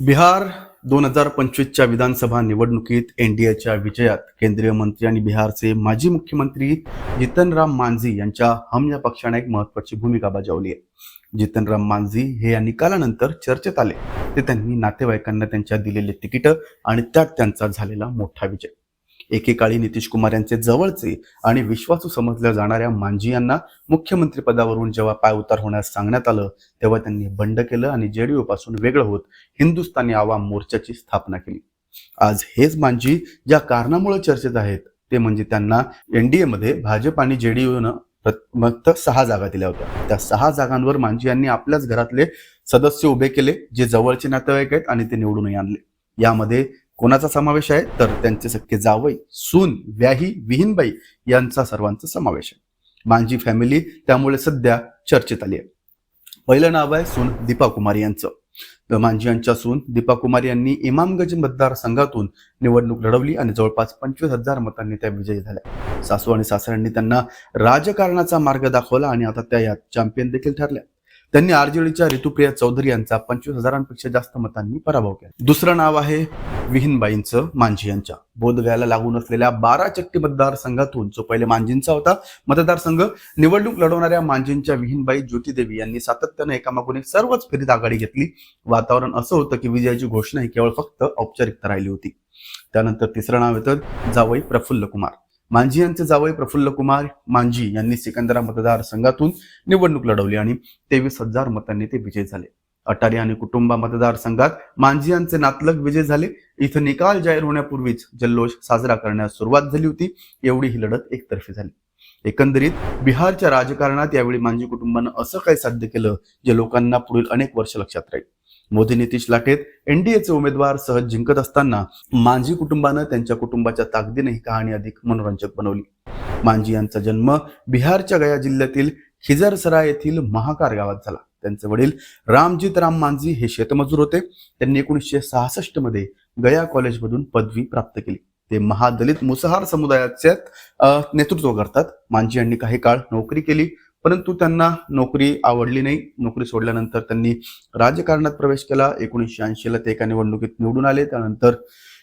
बिहार दोन हजार पंचवीसच्या विधानसभा निवडणुकीत एनडीएच्या विजयात केंद्रीय मंत्री आणि बिहारचे माजी मुख्यमंत्री जितनराम मांझी यांच्या हम या पक्षाने एक महत्वाची भूमिका बजावली आहे. जितनराम मांझी हे या निकालानंतर चर्चेत आले. ते त्यांनी नातेवाईकांना त्यांच्या दिलेले तिकीट आणि त्यात त्यांचा झालेला मोठा विजय. एकेकाळी नितीश कुमार यांचे जवळचे आणि विश्वासू समजल्या जाणाऱ्या मांझी यांना मुख्यमंत्री पदावरून जेव्हा पाय उतार होण्यास सांगण्यात आलं तेव्हा त्यांनी बंड केलं आणि जेडीयू पासून वेगळं होत हिंदुस्थानी आवाम मोर्चाची स्थापना केली. आज हेच मांझी ज्या कारणामुळे चर्चेत आहेत ते म्हणजे त्यांना एनडीए मध्ये भाजप आणि जेडीयूनं फक्त सहा जागा दिल्या होत्या. त्या सहा जागांवर मांझी यांनी आपल्याच घरातले सदस्य उभे केले जे जवळचे नातेवाईक आहेत आणि ते निवडूनही आणले. यामध्ये कोणाचा समावेश आहे? तर त्यांचे सख्खे जावई सून व्याही विहीनबाई यांचा सर्वांचा समावेश आहे. मांझी फॅमिली त्यामुळे सध्या चर्चेत आली आहे. पहिलं नाव आहे सून दीपा कुमारी यांचं. मांझी यांच्या सून दीपा कुमारी यांनी इमामगंज मतदारसंघातून निवडणूक लढवली आणि जवळपास पंचवीस हजार मतांनी त्या विजयी झाल्या. सासू आणि सासऱ्यांनी त्यांना राजकारणाचा मार्ग दाखवला आणि आता त्या यात चॅम्पियन देखील ठरल्या. त्यांनी आरजेडीच्या ऋतुप्रिया चौधरी यांचा पंचवीस हजारांपेक्षा जास्त मतांनी पराभव केला. दुसरं नाव आहे विहीनबाईंचं मांझी यांच्या. बोधगयाला लागून असलेल्या बारा चक्की मतदारसंघातून जो पहिले मांझींचा होता मतदारसंघ निवडणूक लढवणाऱ्या मांझींच्या विहीनबाई ज्योतिदेवी यांनी सातत्यानं एकामागून एक सर्वच फेरीत आघाडी घेतली. वातावरण असं होतं की विजयाची घोषणा ही केवळ फक्त औपचारिकता राहिली होती. त्यानंतर तिसरं नाव येतं जावई प्रफुल्ल कुमार मांझी यांचे जावई प्रफुल्ल कुमार मांझी यांनी सिकंदरा मतदारसंघातून निवडणूक लढवली आणि तेवीस हजार मतांनी ते विजयी झाले. अटारी आणि कुटुंबा मतदारसंघात मांझी यांचे नातलग विजय झाले. इथं निकाल जाहीर होण्यापूर्वीच जल्लोष साजरा करण्यास सुरुवात झाली होती. एवढी ही लढत एकतर्फी झाली. एकंदरीत बिहारच्या राजकारणात यावेळी मांझी कुटुंबानं असं काय साध्य केलं जे लोकांना पुढील अनेक वर्ष लक्षात राहील. मोदी नितीश लाटेत एनडीएचे उमेदवार सहज जिंकत असताना मांझी कुटुंबानं त्यांच्या कुटुंबाच्या ताकदीने ही कहाणी अधिक मनोरंजक बनवली. मांझी यांचा जन्म बिहारच्या गया जिल्ह्यातील खिजरसरा येथील महाकार गावात झाला. त्यांचे वडील रामजीत राम मांझी हे शेतमजूर होते. त्यांनी एकोणीसशे सहासष्टमध्ये गया कॉलेजमधून पदवी प्राप्त केली. ते महादलित मुसहार समुदायाचे नेतृत्व करतात. मांझी यांनी काही काळ नोकरी केली परंतु त्यांना नोकरी आवडली नाही. नोकरी सोडल्यानंतर त्यांनी राजकारणात प्रवेश केला. एकोणीसशे ऐंशीला ते एका निवडणुकीत निवडून आले. त्यानंतर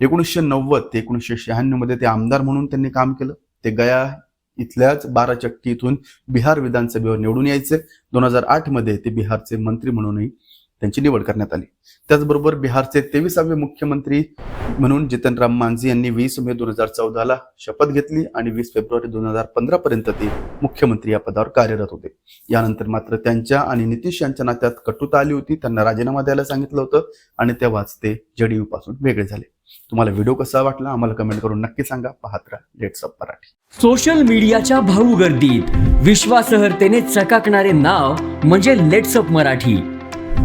एकोणीसशे नव्वद ते एकोणीसशे शहाण्णवमध्ये ते आमदार म्हणून त्यांनी काम केलं. ते गया इथल्याच बाराचक्की इथून बिहार विधानसभेवर निवडून यायचे. दोन हजार आठमध्ये ते बिहारचे मंत्री म्हणूनही त्यांची निवड करण्यात आली. त्याचबरोबर बिहारचे तेविसावे मुख्यमंत्री म्हणून जितनराम मांझी यांनी वीस मे दोन हजार चौदाला शपथ घेतली आणि वीस फेब्रुवारी दोन हजार पंधरा पर्यंत ते मुख्यमंत्री या पदावर कार्यरत होते. यानंतर मात्र त्यांच्या आणि नितीश यांच्या नात्यात कटुता आली होती. त्यांना राजीनामा द्यायला सांगितलं होतं आणि तेव्हाच ते जेडीयू पासून वेगळे झाले. तुम्हाला व्हिडिओ कसा वाटला आम्हाला कमेंट करून नक्की सांगा. पाहत राहा लेट्स अप मराठी. सोशल मीडियाच्या भाऊ गर्दीत. विश्वासहर्तेने चकाकणारे नाव म्हणजे लेट्सअप मराठी.